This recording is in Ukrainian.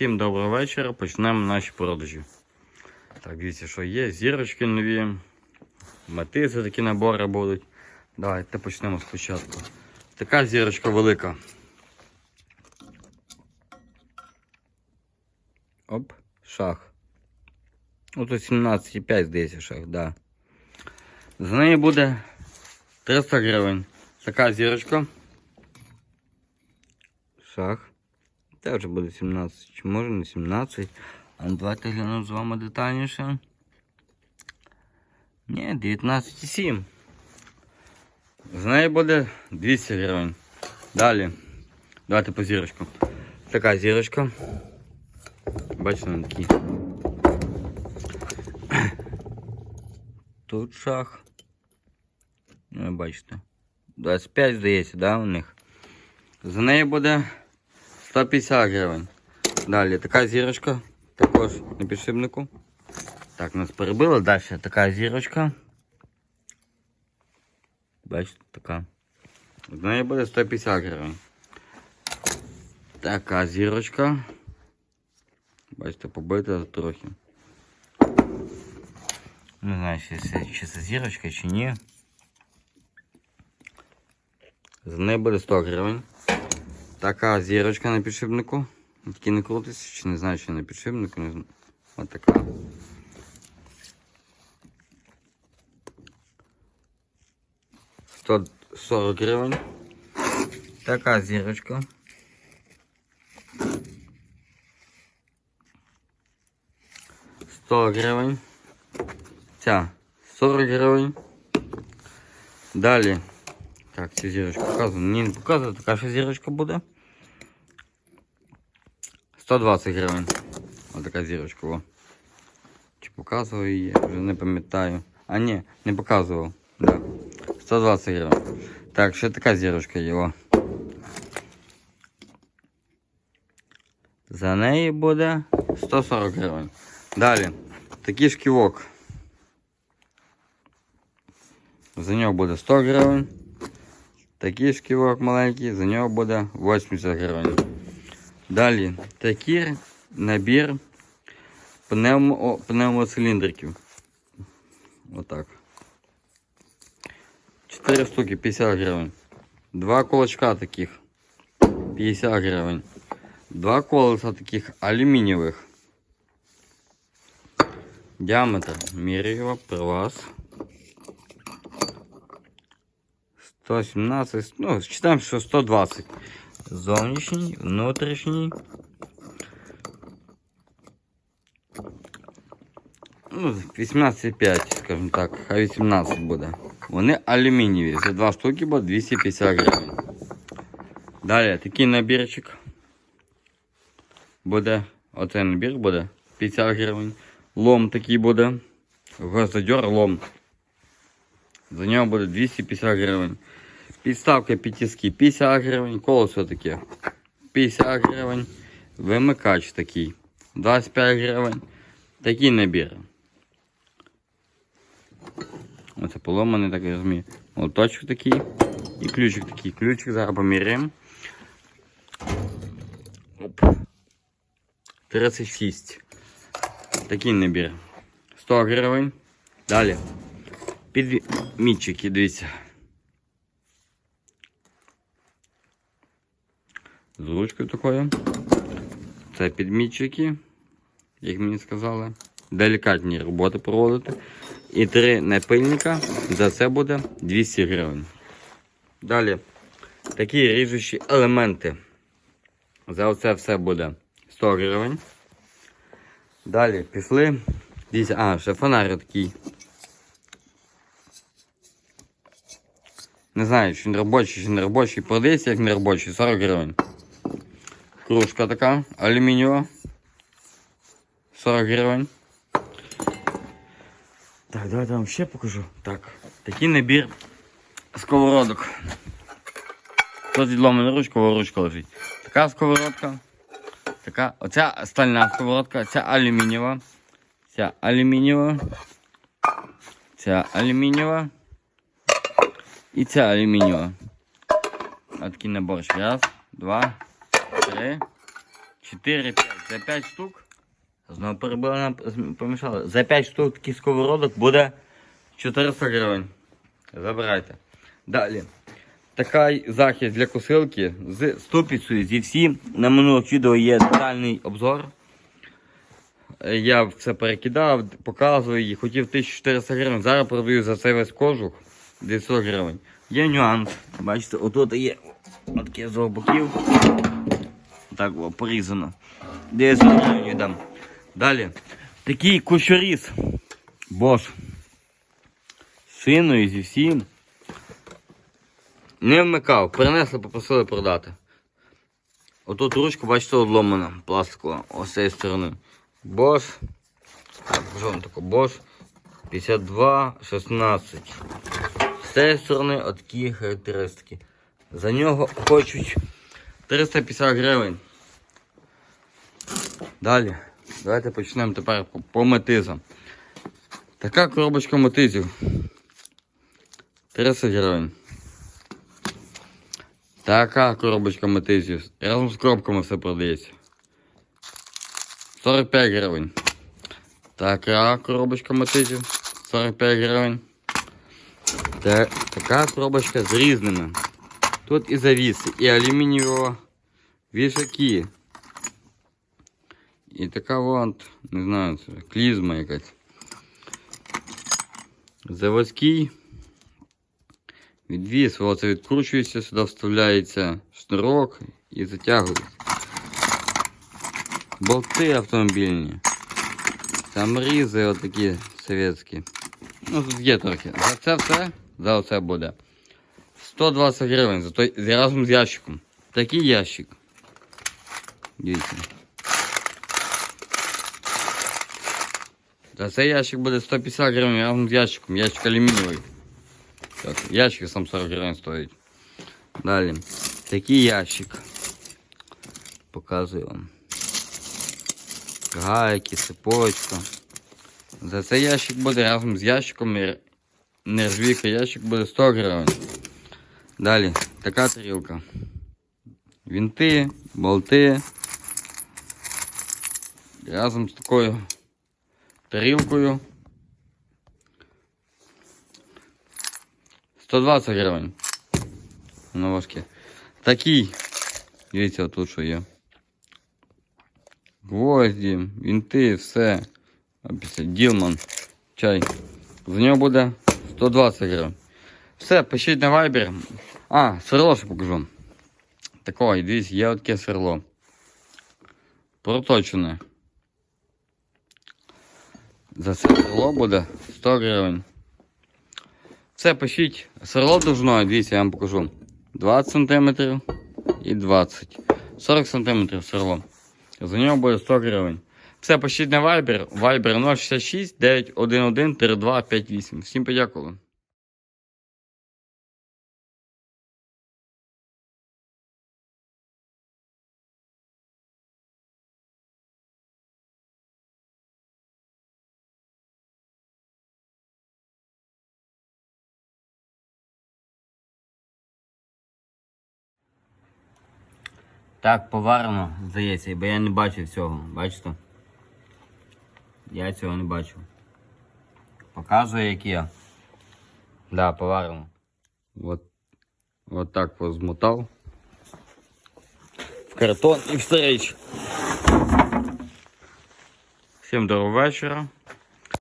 Всім доброго вечора. Почнемо наші продажі. Так, дивіться, що є. Зірочки нові. Метизи такі набори будуть. Давайте почнемо спочатку. Така зірочка велика. Оп, шах. Ото 17,5 здається шах, да. За неї буде 300 гривень. Така зірочка. Шах. Це вже буде 17, чи може не 17. А ну, давайте глянемо з вами детальніше. Ні, 19,7. З неї буде 200 гривень. Далі. Давайте по зірочку. Така зірочка. Бачите, на такі. Тут шах. Ну, бачите. 25 здається, да, у них. За неї буде 150 гривень. Далі така зірочка, також на підшипнику. Так, нас перебило. Далі така зірочка. Бачите, така. З неї буде 150 гривень. Така зірочка. Бачите, побита трохи. Не знаю, чи це, зірочка, чи ні. З неї буде 100 гривень. Така зірочка на підшипнику. Такі не крутиться, чи не знаю, чи на підшипнику. Не знаю. Ось така. Сто сорок гривень. Така зірочка. Сто гривень. Ця 40 гривень. Далі. Так, цю зірочку показую. Ні, не показую, така ще зірочка буде. 120 гривень. Ось така зірочка. О. Чи показував її, вже не пам'ятаю. А ні, не показував. Да. 120 гривень. Так, ще така зірочка є. О. За неї буде 140 гривень. Далі. Такий шківок. За нього буде 100 гривень. Такий шківок маленький, за нього буде 80 гривень. Далі такий набір пневмо, пневмоциліндриків. Отак. 4 штуки 50 гривень. Два кулачка таких 50 гривень. Два колеса таких алюмінієвих. Діаметр міряю при вас. 117, ну, считаем, що 120. Зовнішній, внутрішній. Ну, 18,5, скажімо так, а 18 буде. Вони алюмінієві. За два штуки буде 250 гривень. Далі такий набірчик. Буде, оцей набір буде 50 гривень. Лом такий буде. Гвоздодер лом. За нього буде 250 гривень. Підставка п'ятиски 50 гривень, колесо таке 50 гривень, вимикач такий 25 гривень. Такий набір. Оце поломаний, так я розумію. Молоточок такий і ключик такий. Ключик зараз поміряємо. 36. Такий набір. 100 гривень. Далі. Підмітчики, дивіться. З ручкою такою. Це підмітчики, як мені сказали. Делікатні роботи проводити. І три напильника. За це буде 200 гривень. Далі такі ріжучі елементи. За оце все буде 100 гривень. Далі пішли. Дивіться, а, ще фонарик такий. Не знаю, чи він робочий, чи не робочий. Продається як не робочий, 40 гривень. Кружка така, алюмінієва. 40 гривень. Так, давайте вам ще покажу. Так, такий набір сковородок. Тут відломана ручка, ручка лежить. Така сковородка. Така, оця стальна сковородка, ця алюмінієва. Ця алюмінієва. Ця алюмінієва. І ця алюмінієва. Ось такий наборчик. Раз, два, три, чотири, п'ять. За 5 штук. Знову перебили нам помішали. За 5 штук таких сковородок буде 400 гривень. Забирайте. Далі. Такий захист для косилки з ступицею зі всі. На минулих відео є детальний обзор. Я все перекидав, показую її. Хотів 1400 гривень. Зараз продаю за цей весь кожух 900 гривень. Є нюанс. Бачите, отут є отакі з боків. Так о, порізано. 900 гривень віддам. Далі. Такий кущоріз. Бош. З шиною зі всім. Не вмикав, принесли, попросили продати. Отут ручка, бачите, одломана, пластикова, ось цієї сторони. Бош. Так, що вам таке? Бош 52, 16. З цієї сторони отакі характеристики. За нього хочуть 350 гривень. Далі. Давайте почнемо тепер по, метизам. Така коробочка метизів. 30 гривень. Така коробочка метизів. Разом з коробками все продається. 45 гривень. Така коробочка метизів. 45 гривень. Та, така коробочка з різними. Тут і завіси, і алюмінієва вішаки. І така от, не знаю, це клізма якась. Заводський. Відвіз, оце відкручується, сюди вставляється шнурок і затягується. Болти автомобільні. Саморізи отакі совєтські. Ну тут є трохи. За це все, за оце буде. 120 гривень за той, разом з ящиком. Такий ящик. Дивіться. За цей ящик буде 150 гривень разом з ящиком. Ящик алюмінієвий. Так, ящик сам 40 гривень стоїть. Далі. Такий ящик. Показую вам. Гайки, цепочка. За цей ящик буде разом з ящиком і нержавійка ящик буде 100 гривень. Далі, така тарілка. Вінти, болти. Разом з такою тарілкою. 120 гривень. На важке. Такий. Дивіться, тут що є. Гвозді, вінти, все. А після Ділман. Чай. За нього буде 120 гривень. Все, пишіть на Viber. А, сверло ще покажу. Такое, дивіться, є таке сверло. Проточене. За це сверло буде 100 гривень. Все, пишіть. Сверло довжиною, дивіться, я вам покажу. 20 см і 20 40 см сверло. За нього буде 100 гривень. Все, пишіть на Viber. Viber 066 911 3258. Всім подякували. Так, поварено, здається, бо я не бачив цього, бачите? Я цього не бачив. Показує, як є. Да, поварено. От, от так позмотав. В картон і в стрейч. Всім доброго вечора.